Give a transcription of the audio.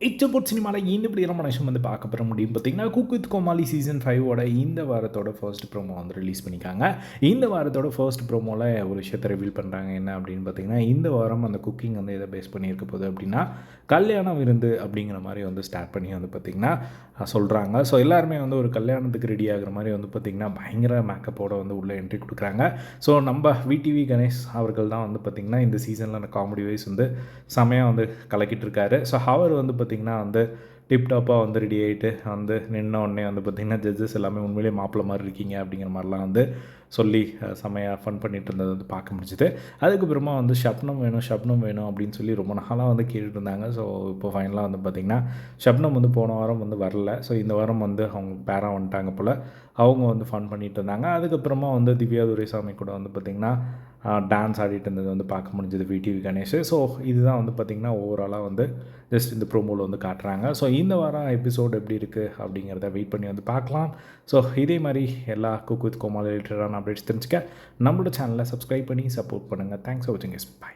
இச்சபோட் சினிமாவில் இந்த இப்படி நம்ம வந்து பார்க்க பெற முடியும் பார்த்தீங்கன்னா குக் வித் கோமாளி சீசன் ஃபைவோட இந்த வாரத்தோட ஃபர்ஸ்ட் ப்ரோமோ வந்து ரிலீஸ் பண்ணிக்காங்க இந்த வாரத்தோட ஃபர்ஸ்ட் ப்ரோமோவில் ஒரு விஷயத்தை ரிவீல் பண்ணுறாங்க என்ன அப்படின்னு பார்த்தீங்கன்னா இந்த வாரம் அந்த குக்கிங் வந்து எதை பேஸ் பண்ணியிருக்க போகுது அப்படின்னா கல்யாணம் விருந்து அப்படிங்கிற மாதிரி வந்து ஸ்டார்ட் பண்ணி வந்து பார்த்திங்கன்னா சொல்கிறாங்க ஸோ எல்லாருமே வந்து ஒரு கல்யாணத்துக்கு ரெடி ஆகிற மாதிரி வந்து பார்த்திங்கன்னா பயங்கர மேக்கப்போடு வந்து உள்ளே என்ட்ரி கொடுக்குறாங்க. ஸோ நம்ம விடிவி கணேஷ் அவர்கள் தான் வந்து பார்த்திங்கன்னா இந்த சீசனில் அந்த காமெடி வைஸ் வந்து செமையாக வந்து கலக்கிட்டு இருக்காரு. ஸோ அவர் வந்து பார்த்திங்கன்னா வந்து டிப்டாப்பாக வந்து ரெடி ஆகிட்டு வந்து நின்ன உடனே வந்து பார்த்திங்கன்னா ஜட்ஜஸ் எல்லாமே உண்மையிலேயே மாப்பிள்ள மாதிரி இருக்கீங்க அப்படிங்கிற மாதிரிலாம் வந்து சொல்லி செமையாக ஃபன் பண்ணிகிட்டு இருந்தது வந்து பார்க்க முடிஞ்சுது. அதுக்கப்புறமா வந்து ஷப்னம் வேணும் ஷப்னம் வேணும் அப்படின்னு சொல்லி ரொம்ப நாளாக வந்து கேட்டுட்டு இருந்தாங்க. ஸோ இப்போ ஃபைனலாக வந்து பார்த்திங்கன்னா ஷப்னம் வந்து போன வாரம் வந்து வரல. ஸோ இந்த வாரம் வந்து அவங்க பேரா வந்துட்டாங்க போல். அவங்க வந்து ஃபன் பண்ணிகிட்டு இருந்தாங்க. அதுக்கப்புறமா வந்து திவ்யா துரைசாமி கூட வந்து பார்த்திங்கன்னா டான்ஸ் ஆடிட்டு இருந்தது வந்து பார்க்க முடிஞ்சது. விடிவி கணேஷ். ஸோ இதுதான் வந்து பார்த்திங்கன்னா ஓவராலாக வந்து ஜஸ்ட் இந்த ப்ரோமோவில் வந்து காட்டுறாங்க. ஸோ இந்த வாரம் எபிசோட் எப்படி இருக்குது அப்படிங்கிறத வெயிட் பண்ணி வந்து பார்க்கலாம். ஸோ இதே மாதிரி எல்லா குக் வித் கோமால் ரிலேட்டடான அப்டேட்ஸ் தெரிஞ்சுக்க நம்மளோட சேனலை சப்ஸ்கிரைப் பண்ணி சப்போர்ட் பண்ணுங்கள் தேங்க்ஸ் ஃபார் வாட்சிங் எஸ் பை